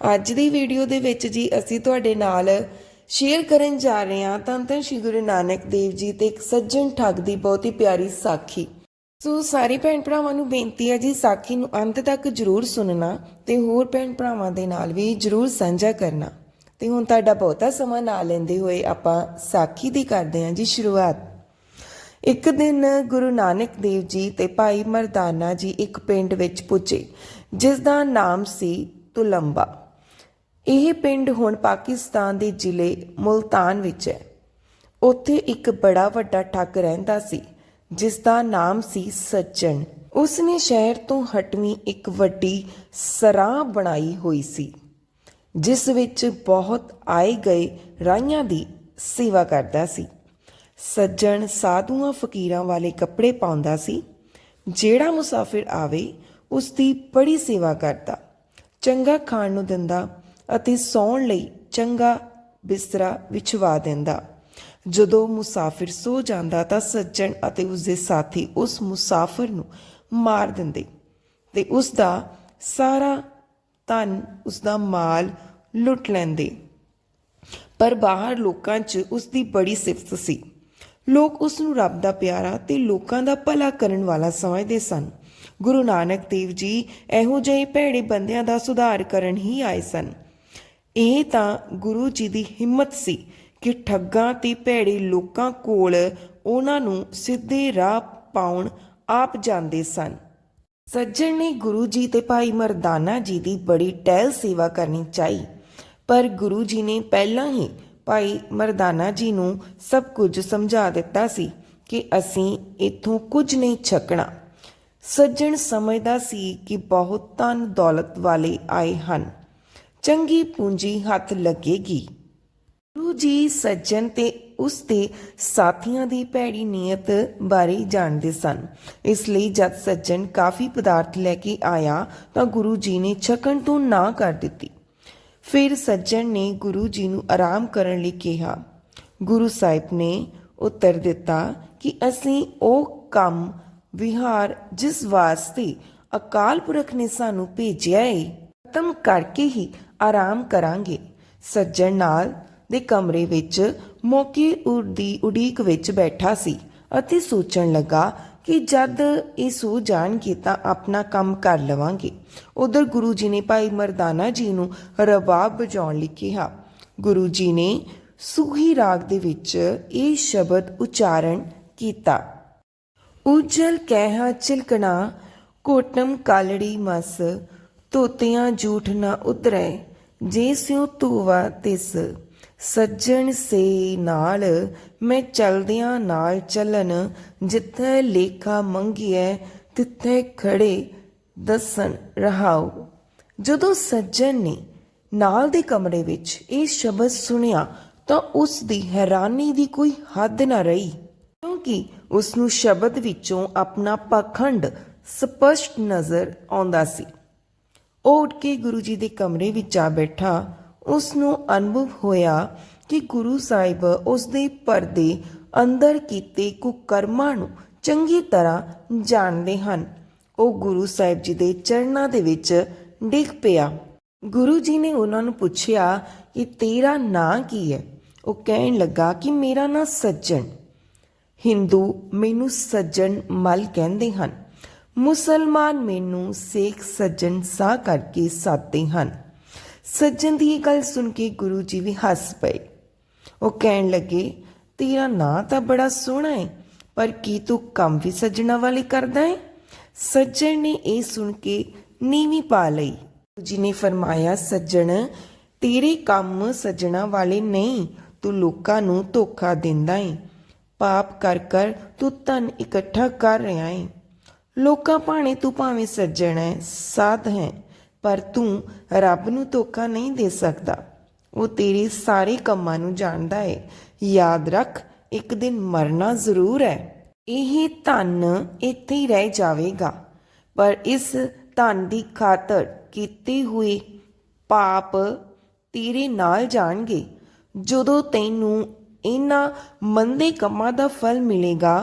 ਅੱਜ ਦੀ ਵੀਡੀਓ ਦੇ ਵਿੱਚ ਜੀ ਅਸੀਂ ਤੁਹਾਡੇ ਨਾਲ ਸ਼ੇਅਰ ਕਰਨ ਜਾ ਰਹੇ ਹਾਂ ਤਾਂ ਤਾਂ ਸ਼੍ਰੀ ਗੁਰੂ ਨਾਨਕ ਦੇਵ ਜੀ ਤੇ ਇੱਕ ਸੱਜਣ ਠੱਗ ਦੀ ਬਹੁਤ ਹੀ ਪਿਆਰੀ ਸਾਖੀ। ਸੋ ਸਾਰੇ ਭੈਣ ਭਰਾਵਾਂ ਨੂੰ ਬੇਨਤੀ ਹੈ ਜੀ ਸਾਖੀ ਨੂੰ ਅੰਤ ਤੱਕ ਜਰੂਰ ਸੁਣਨਾ ਤੇ ਹੋਰ ਭੈਣ ਭਰਾਵਾਂ ਦੇ ਨਾਲ ਵੀ ਜਰੂਰ ਸਾਂਝਾ ਕਰਨਾ। ਤੇ ਹੁਣ ਤੁਹਾਡਾ ਬਹੁਤਾ ਸਮਾਂ ਨਾ ਲੈਂਦੇ ਹੋਏ ਆਪਾਂ ਸਾਖੀ ਦੀ ਕਰਦੇ ਹਾਂ ਜੀ ਸ਼ੁਰੂਆਤ। ਇੱਕ ਦਿਨ ਗੁਰੂ ਨਾਨਕ ਦੇਵ ਜੀ ਤੇ ਭਾਈ ਮਰਦਾਨਾ ਜੀ ਇੱਕ ਪਿੰਡ ਵਿੱਚ ਪੁੱਜੇ ਜਿਸ ਦਾ ਨਾਮ ਸੀ ਤੁਲੰਬਾ। ਇਹ ਪਿੰਡ ਹੁਣ ਪਾਕਿਸਤਾਨ ਦੇ ਜ਼ਿਲ੍ਹੇ ਮੁਲਤਾਨ ਵਿੱਚ ਹੈ। ਉੱਥੇ ਇੱਕ ਬੜਾ ਵੱਡਾ ਠੱਗ ਰਹਿੰਦਾ ਸੀ, ਜਿਸ ਦਾ ਨਾਮ ਸੀ ਸੱਜਣ। ਉਸ ਨੇ ਸ਼ਹਿਰ ਤੋਂ ਹਟਵੀਂ ਇੱਕ ਵੱਡੀ ਸਰਾਂ ਬਣਾਈ ਹੋਈ ਸੀ, ਜਿਸ ਵਿੱਚ ਬਹੁਤ ਆਏ ਗਏ ਰਾਈਆਂ ਦੀ ਸੇਵਾ ਕਰਦਾ ਸੀ। ਸੱਜਣ ਸਾਧੂਆਂ ਫਕੀਰਾਂ ਵਾਲੇ ਕੱਪੜੇ ਪਾਉਂਦਾ ਸੀ, ਜਿਹੜਾ ਮੁਸਾਫਿਰ ਆਵੇ ਉਸ ਦੀ ਬੜੀ ਸੇਵਾ ਕਰਦਾ, ਚੰਗਾ ਖਾਣ ਨੂੰ ਦਿੰਦਾ ਅਤੇ ਸੌਣ ਲਈ ਚੰਗਾ ਬਿਸਤਰਾ ਵਿਛਵਾ ਦਿੰਦਾ। ਜਦੋਂ ਮੁਸਾਫਿਰ ਸੋ ਜਾਂਦਾ ਤਾਂ ਸੱਜਣ ਅਤੇ ਉਸਦੇ ਸਾਥੀ ਉਸ ਮੁਸਾਫਿਰ ਨੂੰ ਮਾਰ ਦਿੰਦੇ ਤੇ ਉਸ ਦਾ ਸਾਰਾ ਧਨ ਉਸ ਦਾ ਮਾਲ ਲੁੱਟ ਲੈਂਦੇ। ਪਰ ਬਾਹਰ ਲੋਕਾਂ 'ਚ ਉਸ ਦੀ ਬੜੀ ਸਿਫਤ ਸੀ। ਲੋਕ ਉਸ ਨੂੰ ਰੱਬ ਦਾ ਪਿਆਰਾ ਤੇ ਲੋਕਾਂ ਦਾ ਭਲਾ ਕਰਨ ਵਾਲਾ ਸਮਝਦੇ ਸਨ। ਗੁਰੂ ਨਾਨਕ ਦੇਵ ਜੀ ਇਹੋ ਜਿਹੇ ਭੈੜੇ ਬੰਦਿਆਂ ਦਾ ਸੁਧਾਰ ਕਰਨ ਹੀ ਆਏ ਸਨ। ਇਹ ਤਾਂ ਗੁਰੂ ਜੀ ਦੀ ਹਿੰਮਤ ਸੀ ਕਿ ਠੱਗਾਂ ਤੇ ਭੈੜੇ ਲੋਕਾਂ ਕੋਲ ਉਹਨਾਂ ਨੂੰ ਸਿੱਧੇ ਰਾਹ ਪਾਉਣ ਆਪ ਜਾਂਦੇ ਸਨ। ਸੱਜਣ ਨੇ ਗੁਰੂ ਜੀ ਤੇ ਭਾਈ ਮਰਦਾਨਾ ਜੀ ਦੀ ਬੜੀ ਟਹਿਲ ਸੇਵਾ ਕਰਨੀ ਚਾਹੀ, ਪਰ ਗੁਰੂ ਜੀ ਨੇ ਪਹਿਲਾਂ ਹੀ ਭਾਈ ਮਰਦਾਨਾ ਜੀ ਨੂੰ ਸਭ ਕੁਝ ਸਮਝਾ ਦਿੱਤਾ ਸੀ ਕਿ ਅਸੀਂ ਇੱਥੋਂ ਕੁਝ ਨਹੀਂ ਛਕਣਾ। ਸੱਜਣ ਸਮਝਦਾ ਸੀ ਕਿ ਬਹੁਤ ਧਨ ਦੌਲਤ ਵਾਲੇ ਆਏ ਹਨ। ਚੰਗੀ ਪੂੰਜੀ ਹੱਥ ਲੱਗੇਗੀ। ਗੁਰੂ ਜੀ ਸੱਜਣ ਤੇ ਉਸ ਦੇ ਸਾਥੀਆਂ ਦੀ ਭੈੜੀ ਨੀਅਤ ਬਾਰੇ ਜਾਣਦੇ ਸਨ। ਇਸ ਲਈ ਜਦ ਸੱਜਣ ਕਾਫੀ ਪਦਾਰਥ ਲੈ ਕੇ ਆਇਆ ਤਾਂ ਗੁਰੂ ਜੀ ਨੇ ਛਕਣ ਤੋਂ ਨਾ ਕਰ ਦਿੱਤੀ। ਫਿਰ ਸੱਜਣ ਨੇ ਗੁਰੂ ਜੀ ਨੂੰ ਆਰਾਮ ਕਰਨ ਲਈ ਕਿਹਾ। ਗੁਰੂ ਸਾਹਿਬ ਨੇ ਉੱਤਰ ਦਿੱਤਾ ਕਿ ਅਸੀਂ ਉਹ ਕੰਮ ਵਿਹਾਰ ਜਿਸ ਵਾਸਤੇ ਅਕਾਲ ਪੁਰਖ ਨੇ ਸਾਨੂੰ ਭੇਜਿਆ ਏ, ਖਤਮ ਕਰਕੇ ਹੀ ਆਰਾਮ ਕਰਾਂਗੇ। ਸੱਜਣ ਨਾਲ ਦੇ ਕਮਰੇ ਵਿੱਚ ਮੌਕੇ ਦੀ ਉਡੀਕ ਵਿੱਚ ਬੈਠਾ ਸੀ ਅਤੇ ਸੋਚਣ ਲੱਗਾ ਕਿ ਜਦ ਇਹ ਸੋ ਜਾਣਗੇ ਤਾਂ ਆਪਣਾ ਕੰਮ ਕਰ ਲਵਾਂਗੇ। ਉਧਰ ਗੁਰੂ ਜੀ ਨੇ ਭਾਈ ਮਰਦਾਨਾ ਜੀ ਨੂੰ ਰਬਾਬ ਵਜਾਉਣ ਲਈ ਕਿਹਾ। ਗੁਰੂ ਜੀ ਨੇ ਸੂਹੀ ਰਾਗ ਦੇ ਵਿੱਚ ਇਹ ਸ਼ਬਦ ਉਚਾਰਨ ਕੀਤਾ। ਉਜਲ ਕਹਿਆ ਚਿਲਕਣਾ ਕੋਟਮ ਕਾਲੜੀ ਮਸ ਤੋਤਿਆਂ ਝੂਠ ਨਾ ਉਤਰੈ ਜੇ ਸਿਉ ਤੂਵਾ ਤਿਸ, ਸੱਜਣ ਸੇ ਨਾਲ ਮੈਂ ਚਲਦਿਆਂ ਨਾਲ ਚੱਲਣ, ਜਿੱਥੇ ਲੇਖਾ ਮੰਗੀਐ, ਤਿੱਥੇ ਖੜੇ ਦੱਸਣ ਰਹਾਉ। ਜਦੋਂ ਸੱਜਣ ਨੇ ਨਾਲ ਦੇ ਕਮਰੇ ਵਿੱਚ ਇਹ ਸ਼ਬਦ ਸੁਣਿਆ, ਤਾਂ ਉਸ ਦੀ ਹੈਰਾਨੀ ਦੀ ਕੋਈ ਹੱਦ ਨਾ ਰਹੀ, ਕਿਉਂਕਿ ਉਸ ਨੂੰ ਸ਼ਬਦ ਵਿੱਚੋਂ ਆਪਣਾ ਪਖੰਡ ਸਪਸ਼ਟ ਨਜ਼ਰ ਆਉਂਦਾ ਸੀ। ਉਹ ਉੱਠ ਕੇ ਗੁਰੂ ਜੀ ਦੇ ਕਮਰੇ ਵਿੱਚ ਆ ਬੈਠਾ ਉਸ ਨੂੰ ਅਨੁਭਵ ਹੋਇਆ ਕਿ ਗੁਰੂ ਸਾਹਿਬ ਉਸ ਦੇ ਪਰਦੇ ਅੰਦਰ ਕੀਤੇ ਕੁਕਰਮਾਂ ਨੂੰ ਚੰਗੀ ਤਰ੍ਹਾਂ ਜਾਣਦੇ ਹਨ। ਉਹ ਗੁਰੂ ਸਾਹਿਬ ਜੀ ਦੇ ਚਰਨਾਂ ਦੇ ਵਿੱਚ ਡਿੱਗ ਪਿਆ। ਗੁਰੂ ਜੀ ਨੇ ਉਹਨਾਂ ਨੂੰ ਪੁੱਛਿਆ ਕਿ ਤੇਰਾ ਨਾਂ ਕੀ ਹੈ? ਉਹ ਕਹਿਣ ਲੱਗਾ ਕਿ ਮੇਰਾ ਨਾਂ ਸੱਜਣ। ਹਿੰਦੂ ਮੈਨੂੰ ਸੱਜਣ ਮਲ ਕਹਿੰਦੇ ਹਨ। ਮੁਸਲਮਾਨ ਮੈਨੂੰ ਸੇਖ ਸੱਜਣ ਸਾਹ ਕਰਕੇ ਸਾਦੇ ਹਨ। ਸੱਜਣ ਦੀ ਇਹ ਗੱਲ ਸੁਣ ਕੇ ਗੁਰੂ ਜੀ ਵੀ ਹੱਸ ਪਏ। ਉਹ ਕਹਿਣ ਲੱਗੇ, ਤੇਰਾ ਨਾਂ ਤਾਂ ਬੜਾ ਸੋਹਣਾ ਹੈ ਪਰ ਕੀ ਤੂੰ ਕੰਮ ਵੀ ਸੱਜਣਾ ਵਾਲੇ ਕਰਦਾ ਹੈ ਸੱਜਣ ਨੇ ਇਹ ਸੁਣ ਕੇ ਨੀਵੀਂ ਪਾ ਲਈ। ਗੁਰੂ ਜੀ ਨੇ ਫਰਮਾਇਆ, ਸੱਜਣ, ਤੇਰੇ ਕੰਮ ਸੱਜਣਾ ਵਾਲੇ ਨਹੀਂ, ਤੂੰ ਲੋਕਾਂ ਨੂੰ ਧੋਖਾ ਦਿੰਦਾ ਹੈ ਪਾਪ ਕਰ ਕਰ ਤੂੰ ਧਨ ਇਕੱਠਾ ਕਰ ਰਿਹਾ ਹੈ ਲੋਕਾਂ ਭਾਣੇ ਤੂੰ ਭਾਵੇਂ ਸੱਜਣ ਹੈ ਸਾਧ ਹੈ, ਪਰ ਤੂੰ ਰੱਬ ਨੂੰ ਧੋਖਾ ਨਹੀਂ ਦੇ ਸਕਦਾ। ਉਹ ਤੇਰੇ ਸਾਰੇ ਕੰਮਾਂ ਨੂੰ ਜਾਣਦਾ ਹੈ ਯਾਦ ਰੱਖ, ਇੱਕ ਦਿਨ ਮਰਨਾ ਜ਼ਰੂਰ ਹੈ ਇਹ ਧਨ ਇੱਥੇ ਹੀ ਰਹਿ ਜਾਵੇਗਾ। ਪਰ ਇਸ ਧਨ ਦੀ ਖਾਤਰ ਕੀਤੇ ਹੋਏ ਪਾਪ ਤੇਰੇ ਨਾਲ ਜਾਣਗੇ। ਜਦੋਂ ਤੈਨੂੰ ਇਹਨਾਂ ਮੰਦੇ ਕੰਮਾਂ ਦਾ ਫਲ ਮਿਲੇਗਾ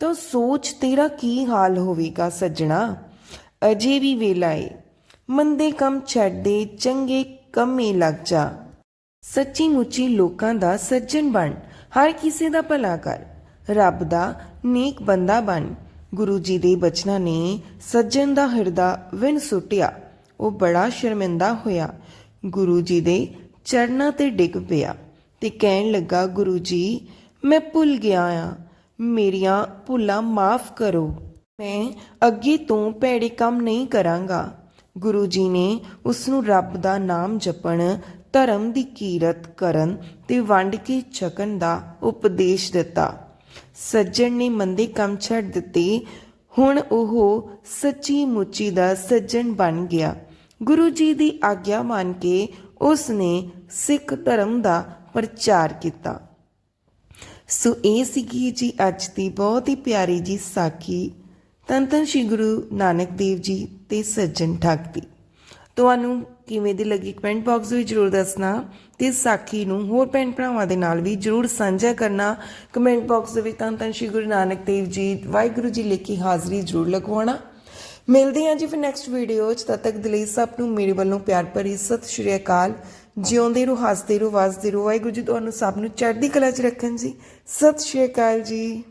ਤਾਂ ਸੋਚ ਤੇਰਾ ਕੀ ਹਾਲ ਹੋਵੇਗਾ ਸੱਜਣਾ? ਅਜੇ ਵੀ ਵੇਲਾ ਏ। ਮੰਦੇ ਕੰਮ ਛੱਡ ਦੇ, ਚੰਗੇ ਕੰਮੇ ਲੱਗ ਜਾ। ਸੱਚੀ ਮੁੱਚੀ ਲੋਕਾਂ ਦਾ ਸੱਜਣ ਬਣ, ਹਰ ਕਿਸੇ ਦਾ ਭਲਾ ਕਰ। ਰੱਬ ਦਾ ਨੇਕ ਬੰਦਾ ਬਣ। ਗੁਰੂ ਜੀ ਦੇ ਬਚਨਾਂ ਨੇ ਸੱਜਣ ਦਾ ਹਿਰਦਾ ਵਿਣ ਸੁੱਟਿਆ। ਉਹ ਬੜਾ ਸ਼ਰਮਿੰਦਾ ਹੋਇਆ। ਗੁਰੂ ਜੀ ਦੇ ਚਰਨਾਂ ਤੇ ਡਿੱਗ ਪਿਆ ਤੇ ਕਹਿਣ ਲੱਗਾ, ਗੁਰੂ ਜੀ, ਮੈਂ ਭੁੱਲ ਗਿਆ ਆ। ਮੇਰੀਆਂ ਭੁੱਲਾਂ ਮਾਫ ਕਰੋ। ਮੈਂ ਅੱਗੇ ਤੋਂ ਭੈੜੇ ਕੰਮ ਨਹੀਂ ਕਰਾਂਗਾ। ਗੁਰੂ ਜੀ ਨੇ ਉਸ ਨੂੰ ਰੱਬ ਦਾ ਨਾਮ ਜਪਣ, ਧਰਮ ਦੀ ਕੀਰਤ ਕਰਨ ਤੇ ਵੰਡ ਕੇ ਛਕਣ ਦਾ ਉਪਦੇਸ਼ ਦਿੱਤਾ। ਸੱਜਣ ਨੇ ਮੰਦੇ ਕੰਮ ਛੱਡ ਦਿੱਤੇ। ਹੁਣ ਉਹ ਸੱਚੀ ਮੁੱਚੀ ਦਾ ਸੱਜਣ ਬਣ ਗਿਆ। ਗੁਰੂ ਜੀ ਦੀ ਆਗਿਆ ਮੰਨ ਕੇ ਉਸ ਨੇ ਸਿੱਖ ਧਰਮ ਦਾ ਪ੍ਰਚਾਰ ਕੀਤਾ। ਸੋ ਇਹ ਸੀਗੀ ਜੀ ਅੱਜ ਦੀ ਬਹੁਤ ਹੀ ਪਿਆਰੀ ਜੀ ਸਾਖੀ ਧੰਨ ਧੰਨ ਸ਼੍ਰੀ ਗੁਰੂ ਨਾਨਕ ਦੇਵ ਜੀ ਤੇ ਸੱਜਣ ਠੱਗ ਦੀ। ਤੁਹਾਨੂੰ ਕਿਵੇਂ ਦੀ ਲੱਗੀ ਕਮੈਂਟ ਬਾਕਸ ਵਿੱਚ ਜਰੂਰ ਦੱਸਣਾ ਤੇ ਸਾਖੀ ਨੂੰ ਹੋਰ ਭੈਣ ਭਰਾਵਾਂ ਦੇ ਨਾਲ ਵੀ ਜਰੂਰ ਸਾਂਝਾ ਕਰਨਾ। ਕਮੈਂਟ ਬਾਕਸ ਦੇ ਵਿੱਚ ਧੰਨ ਧੰਨ ਸ਼੍ਰੀ ਗੁਰੂ ਨਾਨਕ ਦੇਵ ਜੀ, ਵਾਹਿਗੁਰੂ ਜੀ ਲਿਖ ਕੇ ਹਾਜ਼ਰੀ ਜਰੂਰ ਲਗਵਾਉਣਾ। ਮਿਲਦੇ ਹਾਂ ਜੀ ਫਿਰ ਨੈਕਸਟ ਵੀਡੀਓ 'ਚ। ਤਦ ਤੱਕ ਦੇ ਲਈ ਸਭ ਨੂੰ ਮੇਰੇ ਵੱਲੋਂ ਪਿਆਰ ਭਰੀ ਸਤਿ ਸ਼੍ਰੀ ਅਕਾਲ। ਜਿਉਂਦੇ ਰਹੋ, ਹੱਸਦੇ ਰਹੋ, ਵੱਸਦੇ ਰਹੋ। ਵਾਹਿਗੁਰੂ ਜੀ, ਤੁਹਾਨੂੰ ਸਭ ਨੂੰ ਚੜ੍ਹਦੀ ਕਲਾ 'ਚ ਰੱਖਣ ਜੀ। ਸਤਿ ਸ਼੍ਰੀ ਅਕਾਲ ਜੀ।